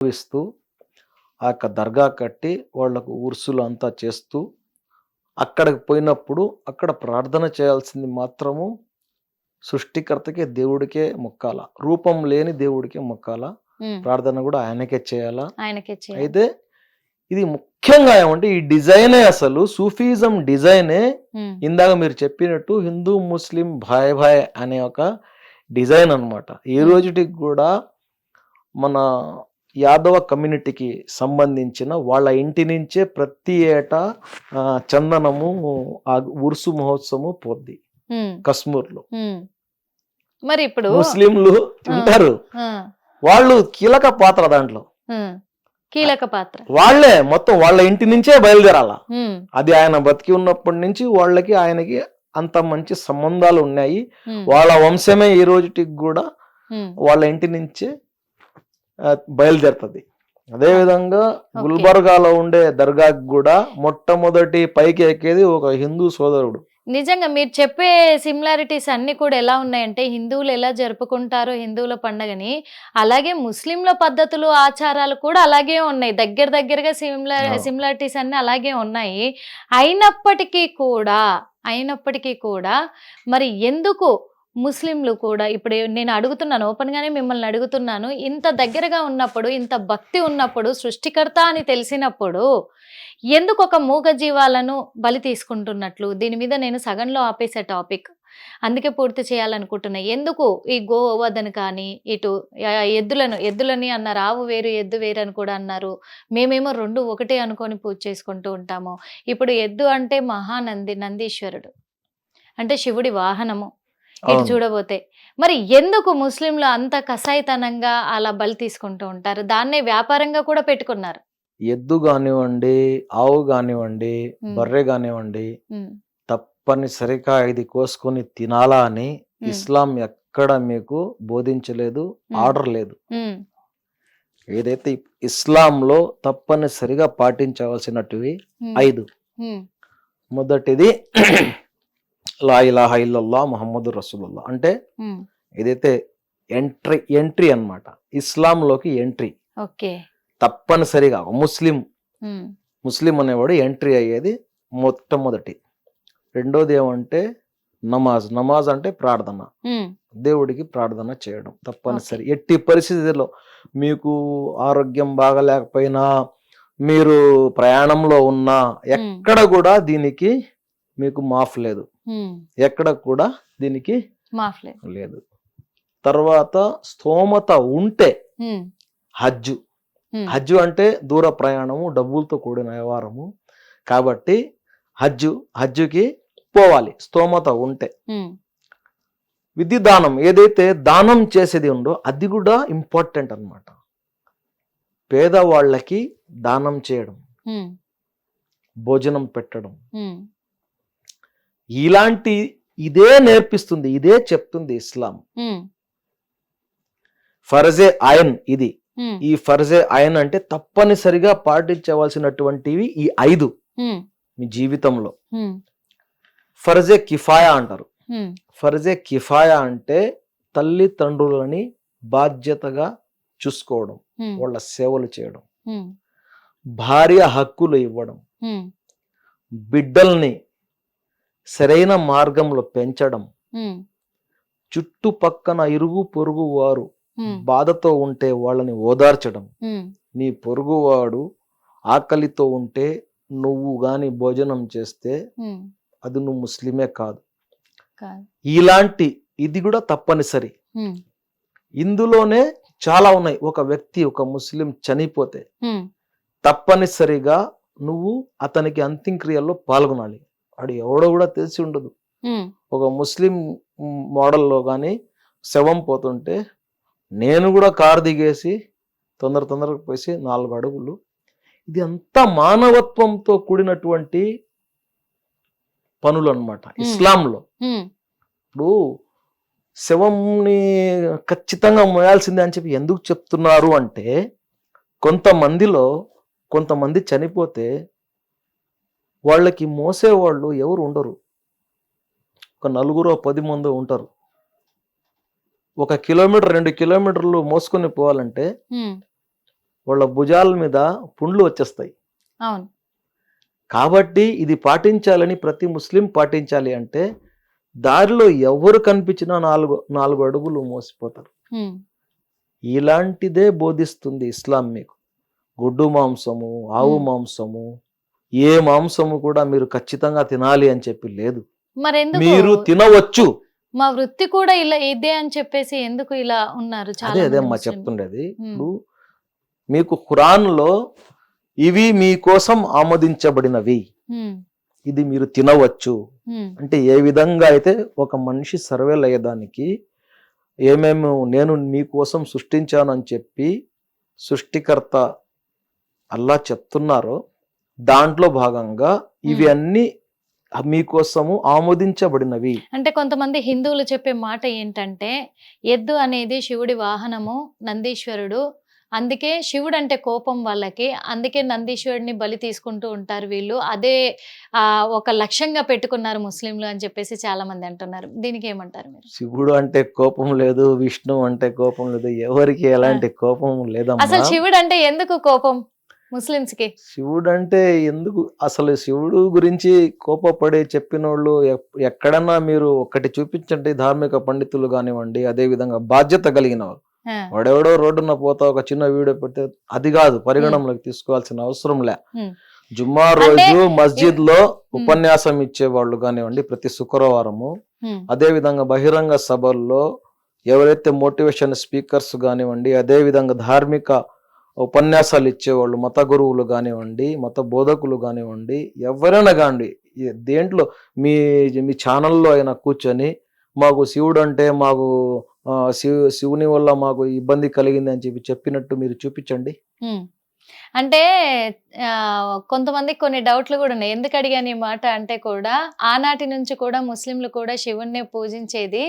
ఇస్తూ ఆ యొక్క దర్గా కట్టి వాళ్ళకు ఉర్సులు అంతా చేస్తూ అక్కడికి పోయినప్పుడు అక్కడ ప్రార్థన చేయాల్సింది మాత్రము సృష్టికర్తకే దేవుడికే మొక్కాల. రూపం లేని దేవుడికే మొక్కాల. ప్రార్థన కూడా ఆయనకే చేయాలా. ఆయనకే అయితే ఇది ముఖ్యంగా ఏమంటే ఈ డిజైనే అసలు సూఫీజం డిజైనే ఇందాక మీరు చెప్పినట్టు హిందూ ముస్లిం భాయ్ భాయ్ అనే ఒక డిజైన్ అన్నమాట. ఈ. రోజుటికి కూడా మన యాదవ కమ్యూనిటీకి సంబంధించిన వాళ్ళ ఇంటి నుంచే ప్రతి ఏటా చందనము ఆ ఉర్సు మహోత్సవము పోద్ది. కశ్మూర్లో. మరి ఇప్పుడు ముస్లింలు తింటారు. ఆ, వాళ్ళు కీలక పాత్ర దాంట్లో. కీలక పాత్ర. వాళ్ళే మొత్తం వాళ్ళ ఇంటి నుంచే బయలుదేరాల? అది ఆయన బతికి ఉన్నప్పటి నుంచి వాళ్ళకి ఆయనకి అంత మంచి సంబంధాలు ఉన్నాయి. వాళ్ళ వంశమే ఈ రోజుటికి కూడా వాళ్ళ ఇంటి నుంచే బయలుదేరుతుంది. అదే విధంగా గుల్బర్గాలో ఉండే దర్గాకి కూడా మొట్టమొదటి పైకి ఎక్కేది ఒక హిందూ సోదరుడు. నిజంగా మీరు చెప్పే సిమిలారిటీస్ అన్ని కూడా ఎలా ఉన్నాయంటే హిందువులు ఎలా జరుపుకుంటారో హిందువుల పండగని అలాగే ముస్లింల పద్ధతులు ఆచారాలు కూడా అలాగే ఉన్నాయి. దగ్గర దగ్గరగా సిమిలర్. సిమిలారిటీస్ అన్ని అలాగే ఉన్నాయి. అయినప్పటికీ కూడా అయినప్పటికీ కూడా మరి ఎందుకు ముస్లింలు కూడా ఇప్పుడు నేను అడుగుతున్నాను ఓపెన్గానే మిమ్మల్ని అడుగుతున్నాను. ఇంత దగ్గరగా ఉన్నప్పుడు ఇంత భక్తి ఉన్నప్పుడు సృష్టికర్త అని తెలిసినప్పుడు ఎందుకు ఒక మూగ జీవాలను బలి తీసుకుంటున్నట్లు? దీని మీద నేను సగంలో ఆపేసే టాపిక్. అందుకే పూర్తి చేయాలనుకుంటున్నా. ఎందుకు ఈ గోవదను కానీ ఇటు ఎద్దులను ఎద్దులని అన్నారు ఆవు వేరు ఎద్దు వేరు అని కూడా అన్నారు. మేమేమో రెండు ఒకటే అనుకొని పూజ చేసుకుంటూ ఉంటాము. ఇప్పుడు ఎద్దు అంటే మహానంది నందీశ్వరుడు. అంటే శివుడి వాహనము. ఇటు. చూడబోతే. మరి ఎందుకు ముస్లింలు అంత కసాయితనంగా అలా బలి తీసుకుంటూ ఉంటారు? దాన్నే వ్యాపారంగా కూడా పెట్టుకున్నారు. ఎద్దు కానివ్వండి ఆవు కానివ్వండి. బర్రె కానివ్వండి తప్పనిసరిగా ఇది కోసుకొని తినాలా అని ఇస్లాం ఎక్కడ మీకు బోధించలేదు. ఆర్డర్ లేదు. ఏదైతే ఇస్లాంలో తప్పనిసరిగా పాటించవలసినటివి ఐదు. మొదటిది లా ఇలాహ ఇల్లల్లా ముహమ్మద్ రసూలుల్లా అంటే. ఏదైతే ఎంట్రీ ఎంట్రీ అన్నమాట. ఇస్లాంలోకి ఎంట్రీ. ఓకే. తప్పనిసరిగా ముస్లిం ముస్లిం అనేవాడు ఎంట్రీ అయ్యేది మొట్టమొదటి. రెండోది ఏమంటే నమాజ్. నమాజ్ అంటే ప్రార్థన. దేవుడికి ప్రార్థన చేయడం తప్పనిసరి. ఎట్టి పరిస్థితుల్లో మీకు ఆరోగ్యం బాగలేకపోయినా మీరు ప్రయాణంలో ఉన్నా ఎక్కడ కూడా దీనికి మీకు మాఫ్ లేదు. ఎక్కడ కూడా దీనికి మాఫ్లే లేదు. తర్వాత స్తోమత ఉంటే హజ్జు. హజ్జు అంటే దూర ప్రయాణము డబ్బులతో కూడిన వ్యవహారము. కాబట్టి హజ్జు హజ్జుకి పోవాలి. స్తోమత ఉంటే. విధి దానం ఏదైతే దానం చేసేది ఉందో అది కూడా ఇంపార్టెంట్ అన్నమాట. పేదవాళ్ళకి దానం చేయడం. భోజనం పెట్టడం. ఇలాంటి ఇదే నేర్పిస్తుంది ఇదే చెప్తుంది ఇస్లాం. ఫర్జే ఆయన్ ఇది. ఈ ఫర్జే ఆయన్ అంటే తప్పనిసరిగా పాటించవలసినటువంటివి ఈ ఐదు మీ జీవితంలో. ఫర్జే కిఫాయా అంటారు. ఫర్జే కిఫాయా అంటే తల్లిదండ్రులని బాధ్యతగా చూసుకోవడం వాళ్ళ సేవలు చేయడం. భార్య హక్కులు ఇవ్వడం. బిడ్డల్ని సరైన మార్గంలో పెంచడం. చుట్టుపక్కన ఇరుగు పొరుగు వారు బాధతో ఉంటే వాళ్ళని ఓదార్చడం. నీ పొరుగువాడు ఆకలితో ఉంటే నువ్వు గాని భోజనం చేస్తే అది నువ్వు ముస్లిమే కాదు. ఇలాంటి ఇది కూడా తప్పనిసరి. ఇందులోనే చాలా ఉన్నాయి. ఒక వ్యక్తి ఒక ముస్లిం చనిపోతే తప్పనిసరిగా నువ్వు అతనికి అంత్యక్రియల్లో పాల్గొనాలి. వాడు ఎవడో కూడా తెలిసి ఉండదు. ఒక ముస్లిం మోడల్లో కానీ శవం పోతుంటే నేను కూడా కారు దిగేసి తొందర తొందరగా పోసి నాలుగు అడుగులు. ఇది అంతా మానవత్వంతో కూడినటువంటి పనులు అనమాట ఇస్లాంలో. ఇప్పుడు శవంని ఖచ్చితంగా మోయాల్సిందే అని చెప్పి ఎందుకు చెప్తున్నారు అంటే కొంతమందిలో కొంతమంది చనిపోతే వాళ్ళకి మోసేవాళ్ళు ఎవరు ఉండరు. ఒక నలుగురు పది మంది ఉంటారు. ఒక కిలోమీటర్ రెండు కిలోమీటర్లు మోసుకొని పోవాలంటే వాళ్ళ భుజాల మీద పుండ్లు వచ్చేస్తాయి. అవును. కాబట్టి ఇది పాటించాలని ప్రతి ముస్లిం పాటించాలి అంటే దారిలో ఎవరు కనిపించినా నాలుగు నాలుగు అడుగులు మోసిపోతారు. ఇలాంటిదే బోధిస్తుంది ఇస్లాం మీకు. గుడ్డు మాంసము ఆవు. మాంసము ఏ మాంసము కూడా మీరు ఖచ్చితంగా తినాలి అని చెప్పి లేదు. మరి తినవచ్చు. మా వృత్తి కూడా ఇలా ఇదే అని చెప్పేసి ఎందుకు ఇలా ఉన్నారు అదే అదే అమ్మా ముస్లింలు? చెప్తుండేది. ఇప్పుడు మీకు ఖురాన్లో ఇవి మీకోసం ఆమోదించబడినవి. ఇది మీరు తినవచ్చు. అంటే ఏ విధంగా అయితే ఒక మనిషి సర్వేల్ అయ్యేదానికి ఏమేమి నేను మీకోసం సృష్టించాను అని చెప్పి సృష్టికర్త అల్లా చెప్తున్నారో దాంట్లో భాగంగా ఇవి. అన్ని మీకోసము ఆమోదించబడినవి. అంటే కొంతమంది హిందువులు చెప్పే మాట ఏంటంటే ఎద్దు అనేది శివుడి వాహనము నందీశ్వరుడు. అందుకే శివుడు అంటే కోపం వాళ్ళకి అందుకే నందీశ్వరుడిని బలి తీసుకుంటూ ఉంటారు వీళ్ళు. అదే ఆ ఒక లక్ష్యంగా పెట్టుకున్నారు ముస్లింలు అని చెప్పేసి చాలా మంది అంటున్నారు. దీనికి ఏమంటారు మీరు? శివుడు అంటే కోపం లేదు విష్ణు అంటే కోపం లేదు ఎవరికి ఎలాంటి కోపం లేదమ్మా. అసలు శివుడు అంటే ఎందుకు కోపం? ముస్లిమ్స్కి శివుడు అంటే ఎందుకు? అసలు శివుడు గురించి కోపపడి చెప్పిన వాళ్ళు ఎక్- ఎక్కడన్నా మీరు ఒక్కటి చూపించండి ధార్మిక పండితులు కానివ్వండి అదే విధంగా బాధ్యత కలిగిన వారు ఆ, వాడెవడో రోడ్డున పోతా ఒక చిన్న వీడియో పెడితే అది కాదు పరిగణనలోకి తీసుకోవాల్సిన అవసరం లే. జుమ్మా రోజు మస్జిద్లో ఉపన్యాసం ఇచ్చే వాళ్ళు కానివ్వండి ప్రతి శుక్రవారము. అదే విధంగా బహిరంగ సభల్లో ఎవరైతే మోటివేషన్ స్పీకర్స్ కానివ్వండి అదే విధంగా ధార్మిక ఉపన్యాసాలు ఇచ్చేవాళ్ళు మత గురువులు కానివ్వండి మత బోధకులు కానివ్వండి ఎవరైనా కానివ్వండి దేంట్లో మీ మీ ఛానల్లో అయినా కూర్చొని మాకు శివుడు అంటే మాకు శివు శివుని వల్ల మాకు ఇబ్బంది కలిగింది అని చెప్పి చెప్పినట్టు మీరు చూపించండి. అంటే కొంతమంది కొంతమందికి కొన్ని డౌట్లు కూడా ఉన్నాయి. ఎందుకు అడిగాను ఈ మాట అంటే కూడా ఆనాటి నుంచి కూడా ముస్లింలు కూడా శివుణ్ణి పూజించేది.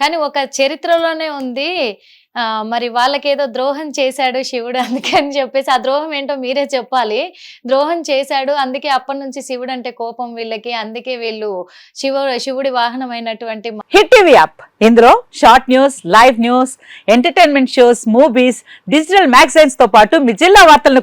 కానీ ఒక చరిత్రలోనే ఉంది. మరి వాళ్ళకేదో ద్రోహం చేశాడు శివుడు అందుకని చెప్పేసి ఆ ద్రోహం ఏంటో మీరే చెప్పాలి. ద్రోహం చేశాడు అందుకే అప్పటి నుంచి శివుడు అంటే కోపం వీళ్ళకి అందుకే వీళ్ళు శివ శివుడి వాహనమైనటువంటి హిట్ టీవీ యాప్. ఇందులో short news live news entertainment shows movies digital మ్యాగజైన్స్తో పాటు మీ జిల్లా వార్తలను